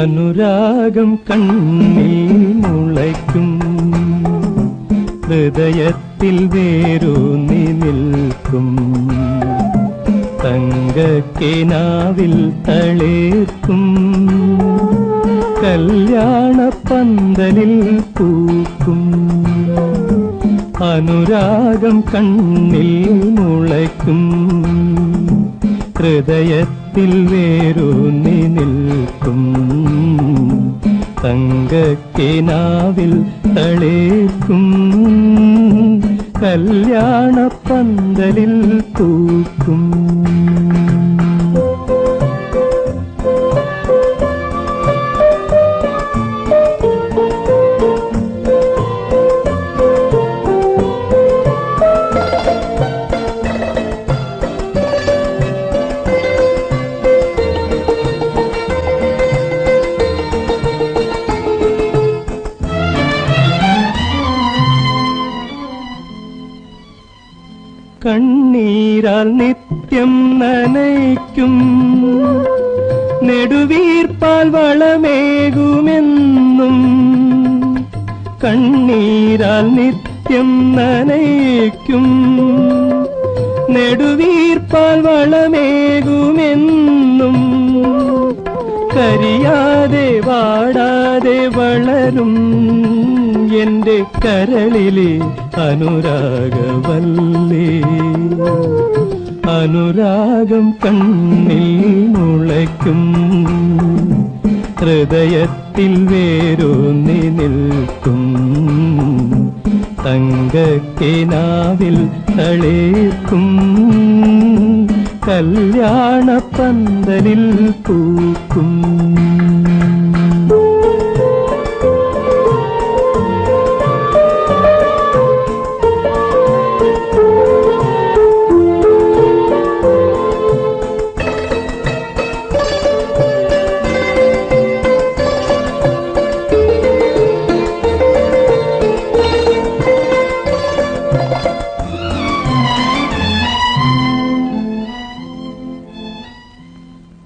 അനുരാഗം കണ്ണിൽ മുളയ്ക്കും ഹൃദയത്തിൽ വേരൂന്നി നിൽക്കും തങ്കക്കിനാവിൽ തളേർക്കും കല്യാണ പന്തലിൽ പൂക്കും അനുരാഗം കണ്ണിൽ മുളയ്ക്കും ഹൃദയത്തിൽ വേരൂന്നി നിൽക്കും തങ്കക്കിനാവിൽ തളേക്കും കല്യാണ പന്തലിൽ പൂക്കും കണ്ണീരാൽ നിത്യം നനയ്ക്കും. നെടുവീർപ്പാൽ വളമേകുമെന്നും കണ്ണീരാൽ നിത്യം നനയ്ക്കും. നെടുവീർപ്പാൽ വളമേകുമെന്നും കരിയാതെ വാടാതെ വളരും. എന്റെ കരളിലെ അനുരാഗവല്ലേ. അനുരാഗം കണ്ണിൽ മുളയ്ക്കും. ഹൃദയത്തിൽ വേരൂന്നി നിൽക്കും. തങ്കക്കിനാവിൽ തളേക്കും കല്യാണ പന്തലിൽ പൂക്കും.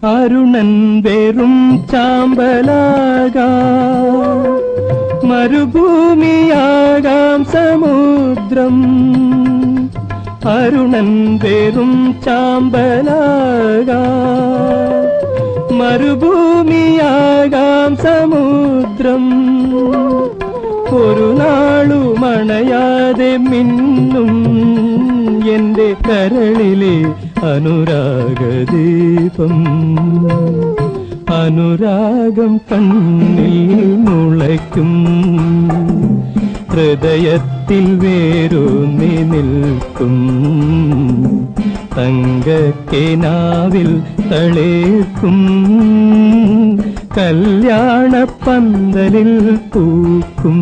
അരുണൻ വെറും ചാമ്പലാകാം. മരുഭൂമിയാകാം സമുദ്രം. അരുണൻ വെറും ചാമ്പലാകാം. മരുഭൂമിയാകാം സമുദ്രം. ഒരു നാളു മണയാതെ മിന്നും എന്റെ കരളിലെ അനുരാഗദീപം. അനുരാഗം കണ്ണിൽ മുളയ്ക്കും. ഹൃദയത്തിൽ വേരൂന്നി നിൽക്കും. തങ്കക്കിനാവിൽ തളേക്കും കല്യാണ പന്തലിൽ പൂക്കും.